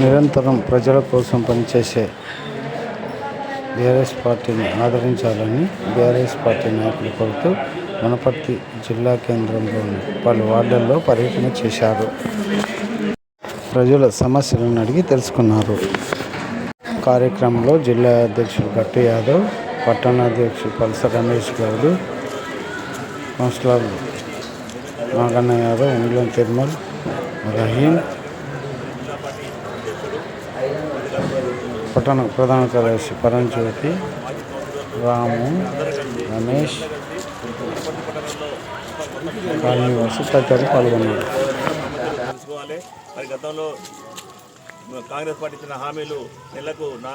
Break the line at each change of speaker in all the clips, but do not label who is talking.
నిరంతరం ప్రజల కోసం పనిచేసే బీఆర్ఎస్ పార్టీని ఆదరించాలని బీఆర్ఎస్ పార్టీ నాయకులు కోరుతూ వనపర్తి జిల్లా కేంద్రంలోని పలు వార్డుల్లో పర్యటన చేశారు. ప్రజల సమస్యలను అడిగి తెలుసుకున్నారు. కార్యక్రమంలో జిల్లా అధ్యక్షుడు గట్టి యాదవ్ పట్టణాధ్యక్షుడు పల్స రమేష్ గౌడ్ కౌన్సిలర్ నాగన్న యాదవ్ ఇంగ్లం తిరుమల్ రహీం పట్టణ ప్రధాన కార్యదర్శి పరంజ్యోతి రాము రమేష్ కాలనీవాసి తదితరులు పాల్గొన్నారు.
మరి గతంలో కాంగ్రెస్ పార్టీ ఇచ్చిన హామీలు నెలకు నా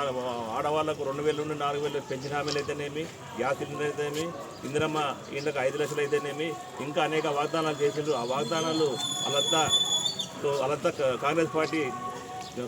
ఆడవాళ్ళకు రెండు వేల నుండి నాలుగు వేలు పెంచిన హామీలు అయితేనేమి గ్యాస్ సిలిండర్ అయితేనేమి ఇందిరమ్మ ఇండ్లకు ఐదు లక్షలు అయితేనేమి ఇంకా అనేక వాగ్దానాలు చేసిండ్రు. ఆ వాగ్దానాలు వాళ్ళంతా సో వాళ్ళంతా కాంగ్రెస్ పార్టీ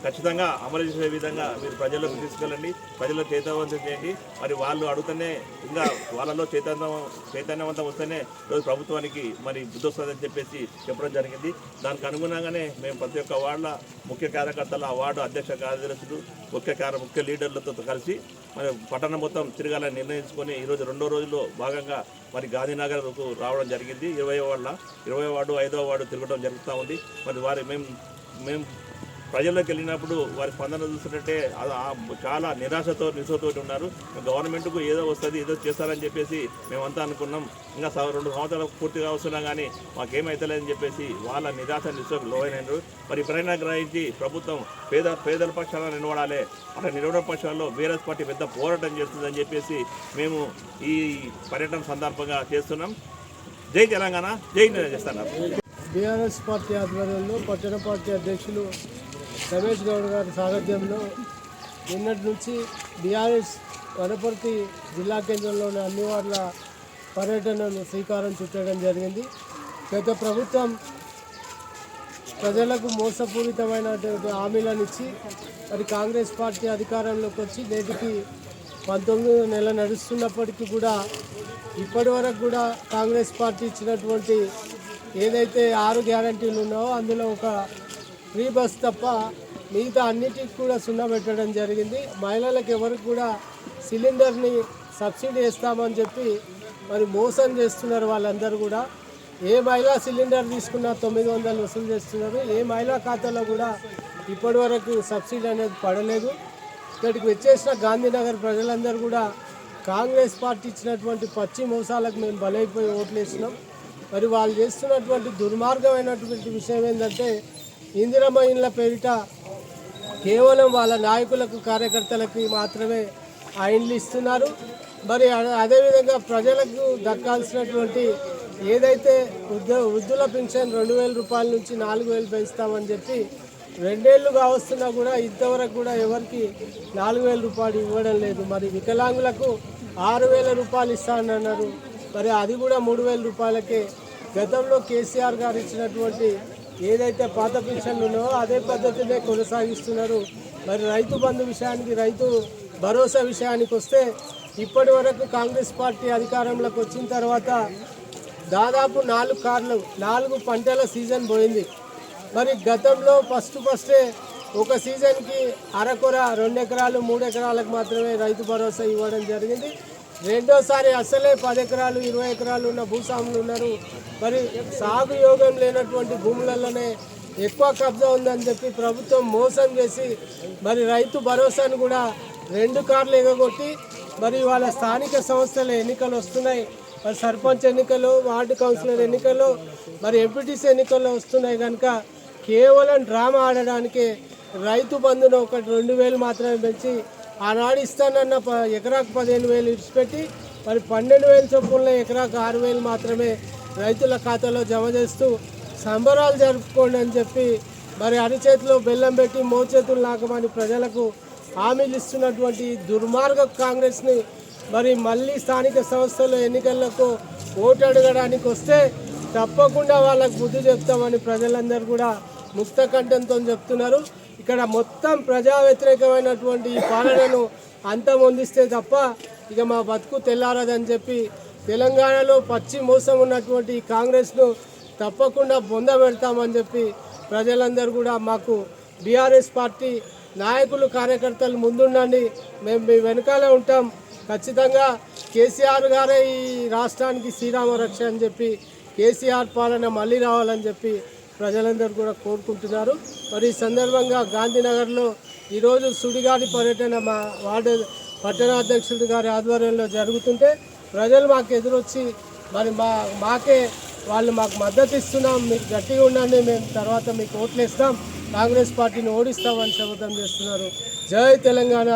ఖచ్చితంగా అమలు చేసే విధంగా మీరు ప్రజల్లోకి తీసుకెళ్ళండి ప్రజల్లో చైతన్యవంతం చేయండి. మరి వాళ్ళు అడుగుతూనే ఇంకా వాళ్ళలో చైతన్యం చైతన్యవంతం వస్తేనే రోజు ప్రభుత్వానికి మరి బుద్ధి వస్తుందని చెప్పేసి చెప్పడం జరిగింది. దానికి అనుగుణంగానే మేము ప్రతి ఒక్క వార్డుల ముఖ్య కార్యకర్తల ఆ వార్డు అధ్యక్ష కార్యదర్శులు ముఖ్య కార్య ముఖ్య లీడర్లతో కలిసి మరి పట్టణం మొత్తం తిరగాలని నిర్ణయించుకొని ఈరోజు రెండో రోజులో భాగంగా మరి గాంధీనగర్కు రావడం జరిగింది. ఇరవై వాళ్ళ ఇరవై వార్డు ఐదవ వార్డు తిరగడం జరుగుతూ ఉంది. మరి వారి మేము మేము ప్రజల్లోకి వెళ్ళినప్పుడు వారి స్పందన చూస్తుంటే అది చాలా నిరాశతో నిశతో ఉన్నారు. గవర్నమెంట్కు ఏదో వస్తుంది ఏదో చేస్తారని చెప్పేసి మేమంతా అనుకున్నాం. ఇంకా సవ- రెండు సంవత్సరాలు పూర్తిగా వస్తున్నా కానీ మాకేమైతలేదని చెప్పేసి వాళ్ళ నిరాశ నిశకు లోనైనారు మరి ఇప్పుడైనా గ్రహించి ప్రభుత్వం పేద పేదల పక్షాలను నిలబడాలి. అట్లా నిలబడిన పక్షాల్లో బీఆర్ఎస్ పార్టీ పెద్ద పోరాటం చేస్తుందని చెప్పేసి మేము ఈ పర్యటన సందర్భంగా చేస్తున్నాం. జై తెలంగాణ జై చేస్తాను.
బీఆర్ఎస్ పార్టీ ఆధ్వర్యంలో పట్టణ పార్టీ అధ్యక్షులు రమేష్ గౌడ్ గారి సారథ్యంలో నిన్నటి నుంచి బీఆర్ఎస్ వనపర్తి జిల్లా కేంద్రంలోని అన్ని వార్ల పర్యటనను శ్రీకారం చుట్టడం జరిగింది. గత ప్రభుత్వం ప్రజలకు మోసపూరితమైనటువంటి హామీలను ఇచ్చి మరి కాంగ్రెస్ పార్టీ అధికారంలోకి వచ్చి నేటికి పంతొమ్మిది నెల నడుస్తున్నప్పటికీ కూడా ఇప్పటి వరకు కూడా కాంగ్రెస్ పార్టీ ఇచ్చినటువంటి ఏదైతే ఆరు గ్యారంటీలు ఉన్నాయో అందులో ఒక ఫ్రీ బస్ తప్ప మిగతా అన్నిటికి కూడా సున్నా పెట్టడం జరిగింది. మహిళలకు ఎవరికి కూడా సిలిండర్ని సబ్సిడీ ఇస్తామని చెప్పి మరి మోసం చేస్తున్నారు వాళ్ళందరూ కూడా. ఏ మహిళా సిలిండర్ తీసుకున్నా తొమ్మిది వందలు వసూలు చేస్తున్నారు. ఏ మహిళా ఖాతాలో కూడా ఇప్పటి వరకు సబ్సిడీ అనేది పడలేదు. ఇక్కడికి వచ్చేసిన గాంధీనగర్ ప్రజలందరూ కూడా కాంగ్రెస్ పార్టీ ఇచ్చినటువంటి పచ్చి మోసాలకు మేము బలైపోయి ఓట్లు వేసినాం మరి వాళ్ళు చేస్తున్నటువంటి దుర్మార్గమైనటువంటి విషయం ఏంటంటే ఇందిరమ్మ ఇండ్ల పేరిట కేవలం వాళ్ళ నాయకులకు కార్యకర్తలకి మాత్రమే ఆ ఇండ్లు ఇస్తున్నారు. మరి అదేవిధంగా ప్రజలకు దక్కాల్సినటువంటి ఏదైతే వృద్ధ వృద్ధుల పెన్షన్ రెండు వేల రూపాయల నుంచి నాలుగు వేలు పెంచుతామని చెప్పి రెండేళ్ళుగా వస్తున్నా కూడా ఇంతవరకు కూడా ఎవరికి నాలుగు వేల రూపాయలు ఇవ్వడం లేదు. మరి వికలాంగులకు ఆరు వేల రూపాయలు ఇస్తానన్నారు. మరి అది కూడా మూడు వేల రూపాయలకే. గతంలో కేసీఆర్ గారు ఇచ్చినటువంటి ఏదైతే పాత పెన్షన్లు ఉన్నాయో అదే పద్ధతినే కొనసాగిస్తున్నారు. మరి రైతు బంధు విషయానికి రైతు భరోసా విషయానికి వస్తే ఇప్పటి వరకు కాంగ్రెస్ పార్టీ అధికారంలోకి వచ్చిన తర్వాత దాదాపు నాలుగు కార్లు నాలుగు పంటల సీజన్ పోయింది. మరి గతంలో ఫస్ట్ ఫస్టే ఒక సీజన్కి అరకొర రెండు ఎకరాలు మూడు ఎకరాలకు మాత్రమే రైతు భరోసా ఇవ్వడం జరిగింది. రెండోసారి అసలే పది ఎకరాలు ఇరవై ఎకరాలు ఉన్న భూస్వాములు ఉన్నారు. మరి సాగు యోగం లేనటువంటి భూములలోనే ఎక్కువ కబ్జా ఉందని చెప్పి ప్రభుత్వం మోసం చేసి మరి రైతు భరోసాను కూడా రెండు కార్లు ఎగగొట్టి మరి వాళ్ళ స్థానిక సంస్థల ఎన్నికలు వస్తున్నాయి. మరి సర్పంచ్ ఎన్నికలు వార్డు కౌన్సిలర్ ఎన్నికలు మరి ఎంపీటీసీ ఎన్నికల్లో వస్తున్నాయి కనుక కేవలం డ్రామా ఆడడానికే రైతు బంధును ఒకటి రెండు వేలు మాత్రమే పెంచి ఆనాడు ఇస్తానన్న ప ఎకరాకు పదిహేను వేలు ఇడిచిపెట్టి మరి పన్నెండు వేల చొప్పున ఎకరాకు ఆరు వేలు మాత్రమే రైతుల ఖాతాలో జమ చేస్తూ సంబరాలు జరుపుకోండి అని చెప్పి మరి అరిచేతిలో బెల్లం పెట్టి మోచేతులు నాకమని ప్రజలకు హామీలు ఇస్తున్నటువంటి దుర్మార్గ కాంగ్రెస్ని మరి మళ్ళీ స్థానిక సంస్థల ఎన్నికలకు ఓటు అడగడానికి వస్తే తప్పకుండా వాళ్ళకు బుద్ధి చెప్తామని ప్రజలందరూ కూడా ముక్త కంఠంతో చెప్తున్నారు. ఇక్కడ మొత్తం ప్రజా వ్యతిరేకమైనటువంటి ఈ పాలనను అంతమొందిస్తే తప్ప ఇక మా బతుకు తెల్లారదని చెప్పి తెలంగాణలో పచ్చి మోసం ఉన్నటువంటి ఈ కాంగ్రెస్ను తప్పకుండా బొంద పెడతామని చెప్పి ప్రజలందరూ కూడా మాకు బీఆర్ఎస్ పార్టీ నాయకులు కార్యకర్తలు ముందుండండి. మేము మీ వెనకాలే ఉంటాం. ఖచ్చితంగా కేసీఆర్ గారే ఈ రాష్ట్రానికి శ్రీరామ రక్ష అని చెప్పి కేసీఆర్ పాలన మళ్ళీ రావాలని చెప్పి ప్రజలందరూ కూడా కోరుకుంటున్నారు. మరి ఈ సందర్భంగా గాంధీనగర్లో ఈరోజు సుడిగాలి పర్యటన మా వార్డు పట్టణాధ్యక్షుడి గారి ఆధ్వర్యంలో జరుగుతుంటే ప్రజలు మాకు ఎదురొచ్చి మరి మా మాకే వాళ్ళు మాకు మద్దతు ఇస్తున్నాం మీకు గట్టిగా ఉండండి మేము తర్వాత మీకు ఓట్లు ఇస్తాం కాంగ్రెస్ పార్టీని ఓడిస్తామని శపథం చేస్తున్నారు. జై తెలంగాణ.